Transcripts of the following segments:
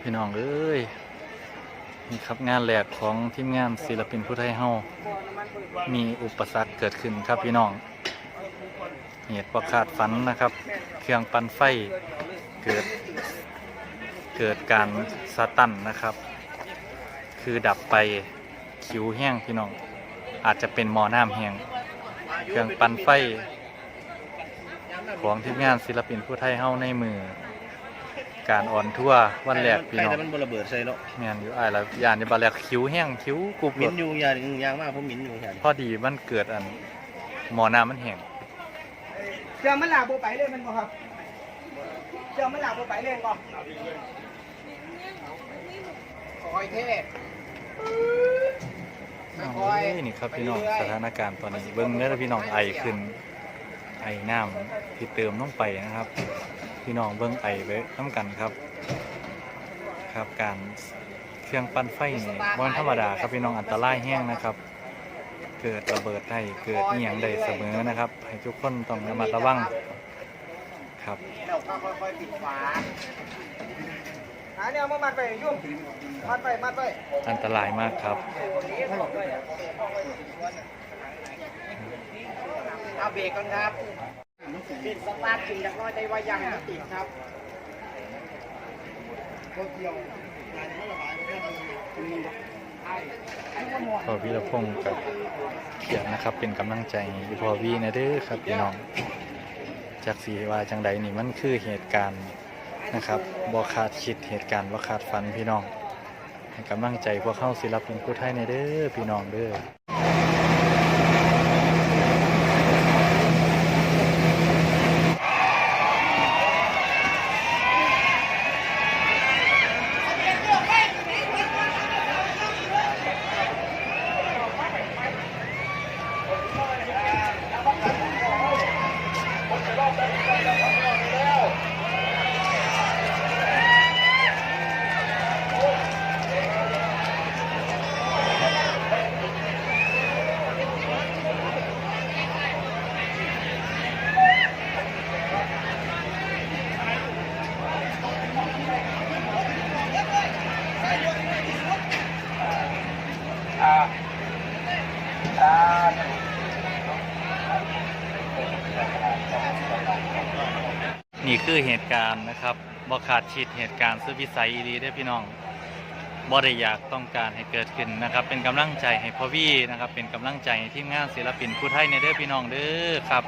พี่น้องเอ้ยนี่ครับงานแหลกของทีมงานศิลปินผู้ไทยเฮามีอุปสรรคเกิดขึ้นครับพี่น้องเหตุประคาดฝันนะครับ เครื่องปั่นไฟเกิดเกิดการสตันนะครับ คือดับไปคิวแห้งพี่น้อง อาจจะเป็นมอน้ำแห้งเครื่องปั่นไฟ ของทีมงานศิลปินผู้ไทยเฮาในมือ การอ่อนทั่วร์วันแรกพี่ใครน้องแต่มันบระเบิดใส่เนาะแม่นอยู่อ้ายแล้วยานในบาแรกคิ้วแห้งคิ้วกรุบหมิ่นรถอยู่ยาหนึ่งยางมากเพราะหมิ่นอยู่อย่างพอดีมันเกิดอันหมอน้ำมันแห้งเจ้ามันหลาโบไปเลยมันบ่ครับเจ้ามันหลาโบไปเลยก่อนคอยเทศโอ้ยนี่ครับพี่น้องสถานการณ์ตอนนี้เบิ้งเนื้อพี่น้องไอขึ้นไอน้ำที่เติมลงไปนะครับ พี่น้องเบิ้งไอไว้น้ำกันครับ ครับการเครื่องปั้นไฟนี่บนธรรมดาครับพี่น้องอันตรายแห้งนะครับ เกิดระเบิดได้เกิดเอียงได้เสมอนะครับให้ทุกคนต้องระมัดระวังครับเราก็ค่อยๆปิดฝาหาแนวมามัดไปยุ่งมัดไปมัดไปอันตรายมากครับเอาเบรกก่อนครับ ปิดสตาร์ทจริงแล้วก็ได้ว่ายังไม่ติดครับพอวีรพงศ์กับเขียนนะครับ เป็นกำลังใจพอวีนะเด้อครับพี่น้อง จากสีว่าจังใดนี่มันคือเหตุการณ์นะครับบ่คาดคิดเหตุการณ์บ่คาดฝันพี่น้องให้กำลังใจพวกเข้าศิลปินผู้ไทยในเด้อพี่น้องเด้อ นี่คือเหตุการณ์นะครับบ่ขาดคิดเหตุการณ์สุดวิสัยอีหลีได้พี่น้องบ่ได้อยากต้องการให้เกิดขึ้นนะครับ เป็นกำลังใจให้พ่อวี่นะครับ เป็นกำลังใจให้ทีมงานศิลปินผู้ไทยในเด้อพี่น้องเด้อครับ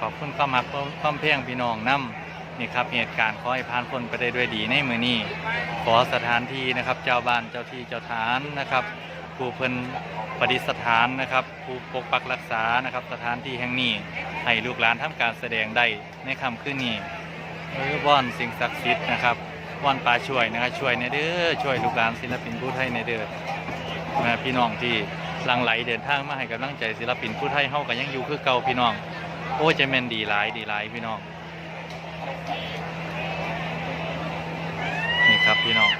ขอบคุณความรักความเพียงพี่น้องนํนี่ครับเหตุการณ์ขอให้ผ่านพ้นไปได้ด้วยดีในมือนี้ขอสถานที่นะครับ เจ้าบ้านเจ้าที่เจ้าทานนะครับ ผู้เพิ่นประดิษฐานนะครับ ผู้ปกปักรักษานะครับ สถานที่แห่งนี้ให้ลูกหลานทำการแสดงได้ในค่ำคืนนี้เออว่อนสิ่งศักดิ์สิทธิ์นะครับว่อนป่าช่วยนะครับช่วยในเด้อช่วยลูกหลานศิลปินผู้ไทยในเด้อนะพี่น้องที่หลังไหลเดินทางมาให้กำลังใจศิลปินผู้ไทยเฮากันยังอยู่คือเก่าพี่น้อง โอ้ยใจแมนดีหลายดีหลายพี่น้องนี่ครับพี่น้อง